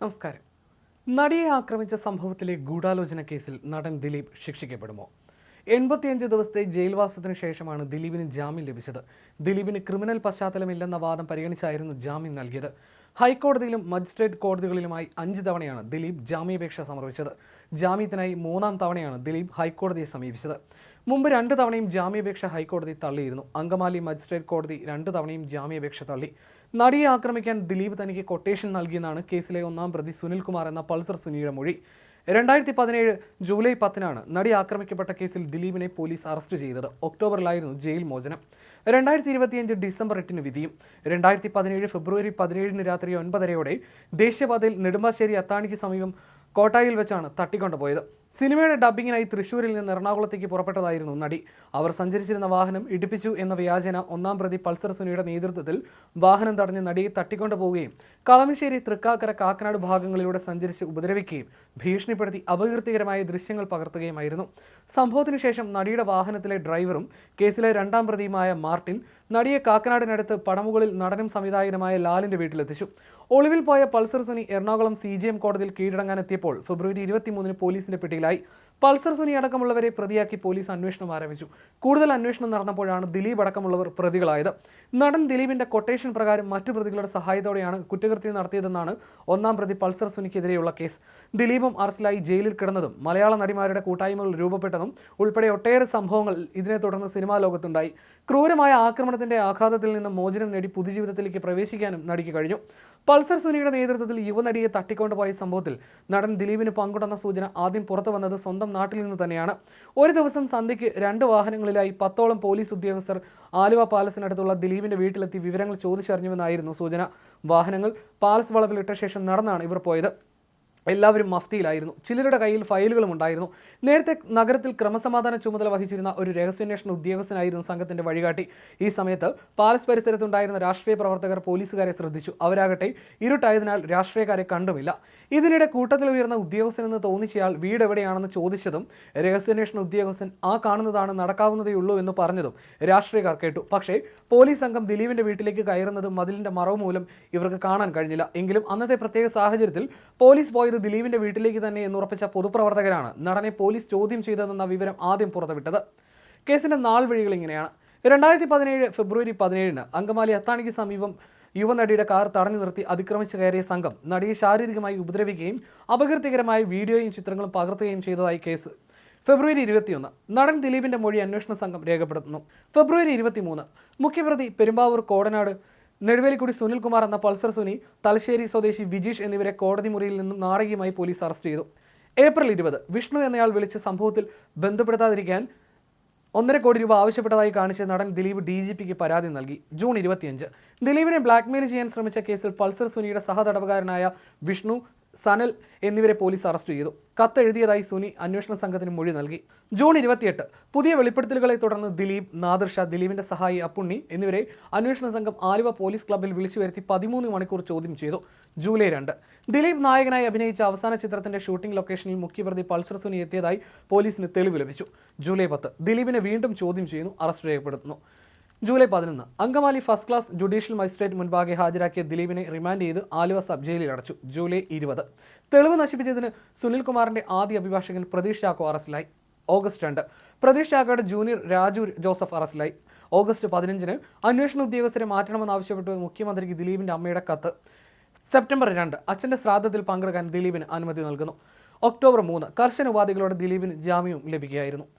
നമസ്കാരം. നടിയെ ആക്രമിച്ച സംഭവത്തിലെ ഗൂഢാലോചന കേസിൽ നടൻ ദിലീപ് ശിക്ഷിക്കപ്പെടുമോ? എൺപത്തിയഞ്ച് ദിവസത്തെ ജയിൽവാസത്തിന് ശേഷമാണ് ദിലീപിന് ജാമ്യം ലഭിച്ചത്. ദിലീപിന് ക്രിമിനൽ പശ്ചാത്തലമില്ലെന്ന വാദം പരിഗണിച്ചായിരുന്നു ജാമ്യം നൽകിയത്. ഹൈക്കോടതിയിലും മജിസ്ട്രേറ്റ് കോടതികളിലുമായി അഞ്ച് തവണയാണ് ദിലീപ് ജാമ്യാപേക്ഷ സമർപ്പിച്ചത്. ജാമ്യത്തിനായി മൂന്നാം തവണയാണ് ദിലീപ് ഹൈക്കോടതിയെ സമീപിച്ചത്. മുമ്പ് രണ്ട് തവണയും ജാമ്യാപേക്ഷ ഹൈക്കോടതി തള്ളിയിരുന്നു. അങ്കമാലി മജിസ്ട്രേറ്റ് കോടതി രണ്ട് തവണയും ജാമ്യാപേക്ഷ തള്ളി. നടിയെ ആക്രമിക്കാൻ ദിലീപ് തനിക്ക് കൊട്ടേഷൻ നൽകിയെന്നാണ് കേസിലെ ഒന്നാം പ്രതി സുനിൽകുമാർ എന്ന പൾസർ സുനിയുടെ മൊഴി. രണ്ടായിരത്തി പതിനേഴ് ജൂലൈ പത്തിനാണ് നടി ആക്രമിക്കപ്പെട്ട കേസിൽ ദിലീപിനെ പോലീസ് അറസ്റ്റ് ചെയ്തത്. ഒക്ടോബറിലായിരുന്നു ജയിൽ മോചനം. രണ്ടായിരത്തി ഇരുപത്തിയഞ്ച് ഡിസംബർ എട്ടിന് വിധിയും രണ്ടായിരത്തി പതിനേഴ് ഫെബ്രുവരി പതിനേഴിന് രാത്രി ഒൻപതരയോടെ ദേശീയപാതയിൽ നെടുമ്പാശ്ശേരി അത്താണിക്ക് സമീപം കോട്ടായിൽ വെച്ചാണ് തട്ടിക്കൊണ്ടുപോയത്. സിനിമയുടെ ഡബ്ബിങ്ങിനായി തൃശൂരിൽ നിന്ന് എറണാകുളത്തേക്ക് പുറപ്പെട്ടതായിരുന്നു നടി. അവർ സഞ്ചരിച്ചിരുന്ന വാഹനം ഇടിപ്പിച്ചു എന്ന വ്യാജന ഒന്നാം പ്രതി പൾസർ സുനിയുടെ നേതൃത്വത്തിൽ വാഹനം തടഞ്ഞ് നടിയെ തട്ടിക്കൊണ്ടു പോവുകയും കളമശ്ശേരി തൃക്കാക്കര കാക്കനാട് ഭാഗങ്ങളിലൂടെ സഞ്ചരിച്ച് ഉപദ്രവിക്കുകയും ഭീഷണിപ്പെടുത്തി അപകീർത്തികരമായ ദൃശ്യങ്ങൾ പകർത്തുകയുമായിരുന്നു. സംഭവത്തിനു ശേഷം നടിയുടെ വാഹനത്തിലെ ഡ്രൈവറും കേസിലെ രണ്ടാം പ്രതിയുമായ മാർട്ടിൻ നടിയെ കാക്കനാടിനടുത്ത് പടമുകളിൽ നടനും സംവിധായകനുമായ ലാലിന്റെ വീട്ടിലെത്തിച്ചു. ഒളിവിൽ പോയ പൾസർ സുനി എറണാകുളം സി കോടതിയിൽ കീഴടങ്ങാനെത്തിയപ്പോൾ ഫെബ്രുവരി ഇരുപത്തിമൂന്നിന് പോലീസിന്റെ പിടിയിലായി പൾസർ സുനി അടക്കമുള്ളവരെ പ്രതിയാക്കി പോലീസ് അന്വേഷണം ആരംഭിച്ചു. കൂടുതൽ അന്വേഷണം നടന്നപ്പോഴാണ് ദിലീപ് അടക്കമുള്ളവർ പ്രതികളായത്. നടൻ ദിലീപിന്റെ കൊട്ടേഷൻ പ്രകാരം മറ്റു പ്രതികളുടെ സഹായത്തോടെയാണ് കുറ്റകൃത്യം നടത്തിയതെന്നാണ് ഒന്നാം പ്രതി പൾസർ സുനിക്കെതിരെയുള്ള കേസ്. ദിലീപും അറസ്റ്റിലായി ജയിലിൽ കിടന്നതും മലയാള നടിമാരുടെ കൂട്ടായ്മകൾ രൂപപ്പെട്ടതും ഉൾപ്പെടെ ഒട്ടേറെ സംഭവങ്ങൾ ഇതിനെ തുടർന്ന് സിനിമാ ലോകത്തുണ്ടായി. ക്രൂരമായ ആക്രമണത്തിന്റെ ആഘാതത്തിൽ നിന്ന് മോചനം നേടി പുതുജീവിതത്തിലേക്ക് പ്രവേശിക്കാനും നടിക്ക് കഴിഞ്ഞു. പൾസർ സുനിയുടെ നേതൃത്വത്തിൽ യുവനടിയെ തട്ടിക്കൊണ്ടുപോയ സംഭവത്തിൽ നടൻ ദിലീപിന് പങ്കുണ്ടെന്ന സൂചന ആദ്യം പുറത്തു വന്നത് സ്വന്തം നാട്ടിൽ നിന്ന് തന്നെയാണ്. ഒരു ദിവസം സന്ധ്യയ്ക്ക് രണ്ട് വാഹനങ്ങളിലായി പത്തോളം പോലീസ് ഉദ്യോഗസ്ഥർ ആലുവ പാലസിനടുത്തുള്ള ദിലീപിന്റെ വീട്ടിലെത്തി വിവരങ്ങൾ ചോദിച്ചറിഞ്ഞുവെന്നായിരുന്നു സൂചന. വാഹനങ്ങൾ പാലസ് വളവിലിട്ട ശേഷം നടന്നാണ് ഇവർ പോയത്. എല്ലാവരും മഫ്തിയിലായിരുന്നു. ചിലരുടെ കയ്യിൽ ഫയലുകളും ഉണ്ടായിരുന്നു. നേരത്തെ നഗരത്തിൽ ക്രമസമാധാന ചുമതല വഹിച്ചിരുന്ന ഒരു രഹസ്യാന്വേഷണ ഉദ്യോഗസ്ഥനായിരുന്നു സംഘത്തിന്റെ വഴികാട്ടി. ഈ സമയത്ത് പാലസ് പരിസരത്തുണ്ടായിരുന്ന രാഷ്ട്രീയ പ്രവർത്തകർ പോലീസുകാരെ ശ്രദ്ധിച്ചു. അവരാകട്ടെ ഇരുട്ടായതിനാൽ രാഷ്ട്രീയക്കാരെ കണ്ടുമില്ല. ഇതിനിടെ കൂട്ടത്തിൽ ഉയർന്ന ഉദ്യോഗസ്ഥനെന്ന് തോന്നിച്ചയാൾ വീട് എവിടെയാണെന്ന് ചോദിച്ചതും രഹസ്യാന്വേഷണ ഉദ്യോഗസ്ഥൻ ആ കാണുന്നതാണ് നടക്കാവുന്നതേയുള്ളൂ എന്ന് പറഞ്ഞതും രാഷ്ട്രീയക്കാർ കേട്ടു. പക്ഷേ പോലീസ് സംഘം ദിലീപിന്റെ വീട്ടിലേക്ക് കയറുന്നതും മതിലിന്റെ മറവ് മൂലം ഇവർക്ക് കാണാൻ കഴിഞ്ഞില്ല. എങ്കിലും അന്നത്തെ പ്രത്യേക സാഹചര്യത്തിൽ പോലീസ് പോയത് ദിലീപിന്റെ വീട്ടിലേക്ക് തന്നെ എന്നുറപ്പിച്ച പൊതുപ്രവർത്തകരാണ് നടനെ പോലീസ് ചോദ്യം ചെയ്തതെന്ന വിവരം ആദ്യം പുറത്തുവിട്ടത്. കേസിന്റെ നാൾ വഴികൾ ഇങ്ങനെയാണ്. രണ്ടായിരത്തി പതിനേഴ് ഫെബ്രുവരി പതിനേഴിന് അങ്കമാലി അത്താണിക്ക് സമീപം യുവനടിയുടെ കാർ തടഞ്ഞു നിർത്തി അതിക്രമിച്ചു കയറിയ സംഘം നടിയെ ശാരീരികമായി ഉപദ്രവിക്കുകയും അപകീർത്തികരമായ വീഡിയോയും ചിത്രങ്ങളും പകർത്തുകയും ചെയ്തതായി കേസ്. ഫെബ്രുവരി ഇരുപത്തിയൊന്ന് നടൻ ദിലീപിന്റെ മൊഴി അന്വേഷണ സംഘം രേഖപ്പെടുത്തുന്നു. ഫെബ്രുവരി ഇരുപത്തിമൂന്ന് മുഖ്യപ്രതി പെരുമ്പാവൂർ കോടനാട് നെടുവേലിക്കുടി സുനിൽകുമാർ എന്ന പൾസർ സുനി തലശ്ശേരി സ്വദേശി വിജീഷ് എന്നിവരെ കോടതി മുറിയിൽ നിന്നും നാടകീയമായി പോലീസ് അറസ്റ്റ് ചെയ്തു. ഏപ്രിൽ ഇരുപത് വിഷ്ണു എന്നയാൾ വിളിച്ച സംഭവത്തിൽ ബന്ധപ്പെടുത്താതിരിക്കാൻ ഒന്നര കോടി രൂപ ആവശ്യപ്പെട്ടതായി കാണിച്ച് നടൻ ദിലീപ് ഡി ജി പിക്ക് പരാതി നൽകി. ജൂൺ ഇരുപത്തിയഞ്ച് ദിലീപിനെ ബ്ലാക്ക്മെയിൽ ചെയ്യാൻ ശ്രമിച്ച കേസിൽ പൾസർ സുനിയുടെ സഹതടവുകാരനായ വിഷ്ണു സനൽ എന്നിവരെ പോലീസ് അറസ്റ്റ് ചെയ്തു. കത്തെഴുതിയതായി സുനി അന്വേഷണ സംഘത്തിന് മൊഴി നൽകി. ജൂൺ ഇരുപത്തിയെട്ട് പുതിയ വെളിപ്പെടുത്തലുകളെ തുടർന്ന് ദിലീപ് നാദർഷ ദിലീപിന്റെ സഹായി അപ്പുണ്ണി എന്നിവരെ അന്വേഷണ സംഘം ആലുവ പോലീസ് ക്ലബ്ബിൽ വിളിച്ചു വരുത്തി പതിമൂന്ന് മണിക്കൂർ ചോദ്യം ചെയ്തു. ജൂലൈ രണ്ട് ദിലീപ് നായകനായി അഭിനയിച്ച അവസാന ചിത്രത്തിന്റെ ഷൂട്ടിംഗ് ലൊക്കേഷനിൽ മുഖ്യപ്രതി പൾസർ സുനി എത്തിയതായി പോലീസിന് തെളിവ് ലഭിച്ചു. ജൂലൈ പത്ത് ദിലീപിനെ വീണ്ടും ചോദ്യം ചെയ്യുന്നു അറസ്റ്റ് രേഖപ്പെടുത്തുന്നു. ജൂലൈ പതിനൊന്ന് Angamaly first class judicial magistrate മുൻപാകെ ഹാജരാക്കിയ ദിലീപിനെ റിമാൻഡ് ചെയ്ത് ആലുവ സബ് ജയിലിൽ അടച്ചു. ജൂലൈ ഇരുപത്. തെളിവ് നശിപ്പിച്ചതിന് സുനിൽകുമാറിന്റെ ആദ്യ അഭിഭാഷകൻ പ്രതീഷ് ചാക്കോ അറസ്റ്റിലായി. ഓഗസ്റ്റ് രണ്ട്. പ്രതീഷ് ചാക്കോയുടെ ജൂനിയർ രാജു ജോസഫ് അറസ്റ്റിലായി. ഓഗസ്റ്റ് പതിനഞ്ചിന് അന്വേഷണ ഉദ്യോഗസ്ഥരെ മാറ്റണമെന്നാവശ്യപ്പെട്ട് മുഖ്യമന്ത്രിക്ക് ദിലീപിന്റെ അമ്മയുടെ കത്ത്. സെപ്റ്റംബർ രണ്ട്. അച്ഛന്റെ ശ്രാദ്ധത്തിൽ പങ്കെടുക്കാൻ ദിലീപിന് അനുമതി നൽകുന്നു. ഒക്ടോബർ മൂന്ന്. കർശന ഉപാധികളോടെ ദിലീപിന് ജാമ്യവും ലഭിക്കുകയായിരുന്നു.